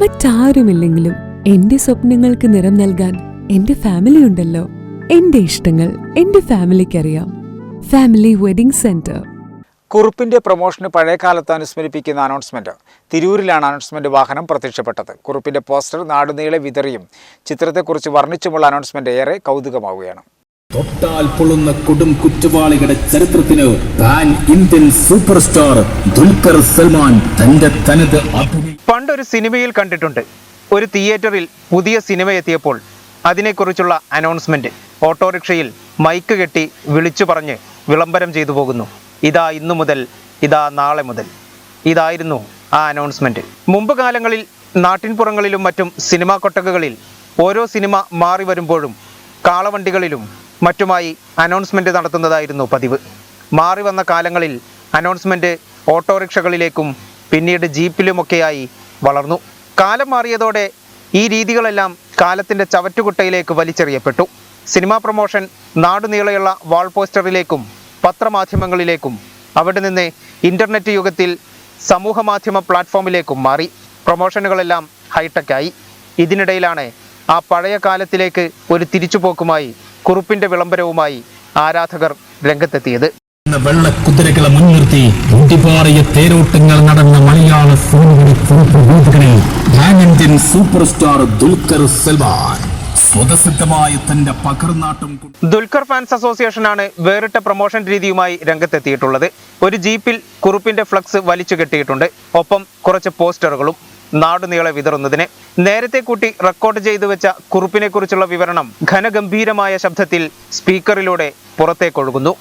മറ്റാരുമില്ലെങ്കിലും എന്റെ സ്വപ്നങ്ങൾക്ക് നിറം നൽകാൻ എന്റെ ഫാമിലി ഉണ്ടല്ലോ. എന്റെ ഇഷ്ടങ്ങൾ എന്റെ ഫാമിലിക്കറിയാം ഫാമിലി വെഡിംഗ് സെന്റർ കുറുപ്പിന്റെ പ്രൊമോഷന് പഴയകാലത്ത് അനുസ്മരിപ്പിക്കുന്ന അനൗൺസ്മെന്റ് തിരൂരിലാണ് അനൗൺസ്മെന്റ് വാഹനം പ്രത്യക്ഷപ്പെട്ടത്. കുറുപ്പിന്റെ പോസ്റ്റർ നാടുനീളെ വിതറിയും. ചിത്രത്തെക്കുറിച്ച് വർണിച്ചുമുള്ള അനൗൺസ്മെന്റ് ഏറെ കൗതുകമാവുകയാണ്. തൊട്ടാൽ പൊള്ളുന്ന കൊടും കുറ്റവാളികളുടെ ചരിത്രത്തിന് pan Indian superstar Dulquer Salmaan തന്റെ തനത് അഭിനയ പണ്ടൊരു സിനിമയിൽ കണ്ടിട്ടുണ്ട്. ഒരു തിയേറ്ററിൽ പുതിയ സിനിമ എത്തിയപ്പോൾ അതിനെക്കുറിച്ചുള്ള അനൗൺസ്മെന്റ് ഓട്ടോറിക്ഷയിൽ മൈക്ക് കെട്ടി വിളിച്ചു പറഞ്ഞ് വിളംബരം ചെയ്തു പോകുന്നു. ഇതാ ഇന്നു മുതൽ ഇതാ നാളെ മുതൽ. ഇതായിരുന്നു ആ അനൗൺസ്മെന്റ്. മുമ്പ് കാലങ്ങളിൽ നാട്ടിൻപുറങ്ങളിലും മറ്റും സിനിമാ കൊട്ടകകളിൽ ഓരോ സിനിമ മാറി വരുമ്പോഴും കാളവണ്ടികളിലും മറ്റുമായി അനൗൺസ്മെന്റ് നടത്തുന്നതായിരുന്നു പതിവ്. മാറി വന്ന കാലങ്ങളിൽ അനൗൺസ്മെന്റ് ഓട്ടോറിക്ഷകളിലേക്കും പിന്നീട് ജീപ്പിലുമൊക്കെയായി വളർന്നു. കാലം മാറിയതോടെ ഈ രീതികളെല്ലാം കാലത്തിന്റെ ചവറ്റുകുട്ടയിലേക്ക് വലിച്ചെറിയപ്പെട്ടു. സിനിമാ പ്രൊമോഷൻ നാടുനീളെയുള്ള വാൾ പോസ്റ്ററിലേക്കും പത്രമാധ്യമങ്ങളിലേക്കും അവിടെ നിന്ന് ഇന്റർനെറ്റ് യുഗത്തിൽ സമൂഹമാധ്യമ പ്ലാറ്റ്ഫോമിലേക്കും മാറി. പ്രൊമോഷനുകളെല്ലാം ഹൈടെക്കായി. ഇതിനിടയിലാണ് ആ പഴയ കാലത്തിലേക്ക് ഒരു തിരിച്ചുപോക്കുമായി കുറുപ്പിന്റെ വിളംബരവുമായി ആരാധകർ രംഗത്തെത്തിയത്. വെള്ളക്കുതിരകളെ മുൻനിർത്തി മുടിപാറിയ തേരോട്ടങ്ങൾ നടന്ന Malayala pan Indian superstar Dulquer Salmaan തന്റെ ദുൽഖർ ഫാൻസ് അസോസിയേഷനാണ് വേറിട്ട പ്രൊമോഷൻ രീതിയുമായി രംഗത്തെത്തിയിട്ടുള്ളത്. ഒരു ജീപ്പിൽ കുറുപ്പിന്റെ ഫ്ലക്സ് വലിച്ചു കെട്ടിയിട്ടുണ്ട്. ഒപ്പം കുറച്ച് പോസ്റ്ററുകളും നാടുനീളെ വിതറുന്നതിന്. നേരത്തെ കൂട്ടി റെക്കോർഡ് ചെയ്തു വെച്ച കുറുപ്പിനെ കുറിച്ചുള്ള വിവരണം ഘനഗംഭീരമായ ശബ്ദത്തിൽ സ്പീക്കറിലൂടെ പുറത്തേക്കൊഴുകുന്നു.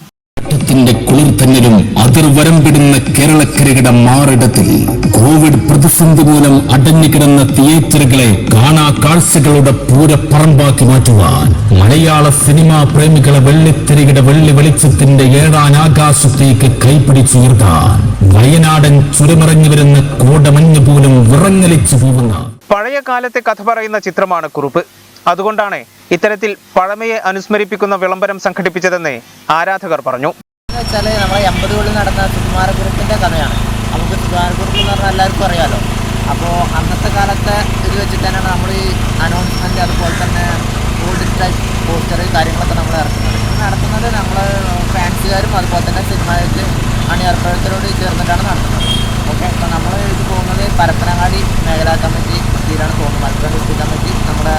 ത്തിന്റെ കുളിർത്തന്നിലും അതിർവരമ്പിടുന്ന കേരളക്കരയുടെ മാറിടത്തിൽ കോവിഡ് പ്രതിസന്ധി മൂലം അടഞ്ഞുകിടന്ന തിയേറ്ററുകളെ കാണാ കാഴ്ചകളുടെ പൂരപ്പറമ്പാക്കി മാറ്റുവാൻ മലയാള സിനിമാ പ്രേമികളെ വെള്ളിത്തിരിയുടെ വെള്ളി വെളിച്ചത്തിന്റെ ഏഴാൻ ആകാശത്തേക്ക് കൈപിടിച്ചുയർത്താൻ വയനാടൻ ചുരമിറങ്ങി വരുന്ന കോടമഞ്ഞ് പോലും വിറങ്ങലിച്ചു പോകുന്ന പഴയ കാലത്തെ കഥ പറയുന്ന ചിത്രമാണ് കുറുപ്പ്. അതുകൊണ്ടാണ് ഇത്തരത്തിൽ പഴമയെ അനുസ്മരിപ്പിക്കുന്ന വിളംബരം സംഘടിപ്പിച്ചതെന്ന് ആരാധകർ പറഞ്ഞു. വെച്ചാൽ നമ്മളെ എൺപതുകളിൽ നടന്ന സുകുമാരക്കുറുപ്പിന്റെ കഥയാണ്. നമുക്ക് സുകുമാരക്കുറുപ്പ് എന്ന് പറഞ്ഞാൽ എല്ലാവർക്കും അറിയാമല്ലോ അപ്പോൾ അന്നത്തെ കാലത്തെ ഇത് വെച്ചിട്ട് തന്നെയാണ് നമ്മൾ ഈ അനൗൺസ്മെന്റ് അതുപോലെ തന്നെ ഗോൾഡ് ടൈപ്പ് പോസ്റ്റർ കാര്യങ്ങളൊക്കെ നമ്മൾ ഇറക്കുന്നത്. നടത്തുന്നത് നമ്മൾ ഫാൻസുകാരും അതുപോലെ തന്നെ സിനിമയ്ക്ക് അണിയർപ്പഴത്തിനോട് ചേർന്നിട്ടാണ് നടത്തുന്നത്. ഓക്കെ അപ്പോൾ നമ്മൾ ഇത് പോകുന്നത് പരപ്പനങ്ങാടി മേഖലാ കമ്മിറ്റി ഇതിലാണ് പോകുന്നത് മലപ്പുറം ഡിസ്ട്രിക്ട് കമ്മിറ്റി. നമ്മുടെ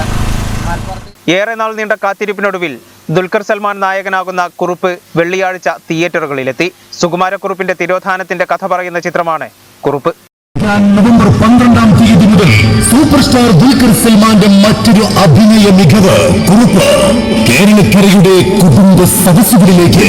മലപ്പുറത്ത് ഏറെ നാൾ നീണ്ട കാത്തിരിപ്പിനൊടുവിൽ ദുൽഖർ സൽമാൻ നായകനാകുന്ന കുറുപ്പ് വെള്ളിയാഴ്ച തിയേറ്ററുകളിലെത്തി. സുകുമാരക്കുറുപ്പിന്റെ തിരോധാനത്തിന്റെ കഥ പറയുന്ന ചിത്രമാണ് കുറുപ്പ്. നവംബർ പന്ത്രണ്ടാം തീയതി മുതൽ സൂപ്പർ സ്റ്റാർ ദുൽഖർ സൽമാന്റെ മറ്റൊരു അഭിനയ മികവ് കുറുപ്പ്. കേരളക്കരയുടെ കുടുംബ സദസ്സുകളിലേക്ക്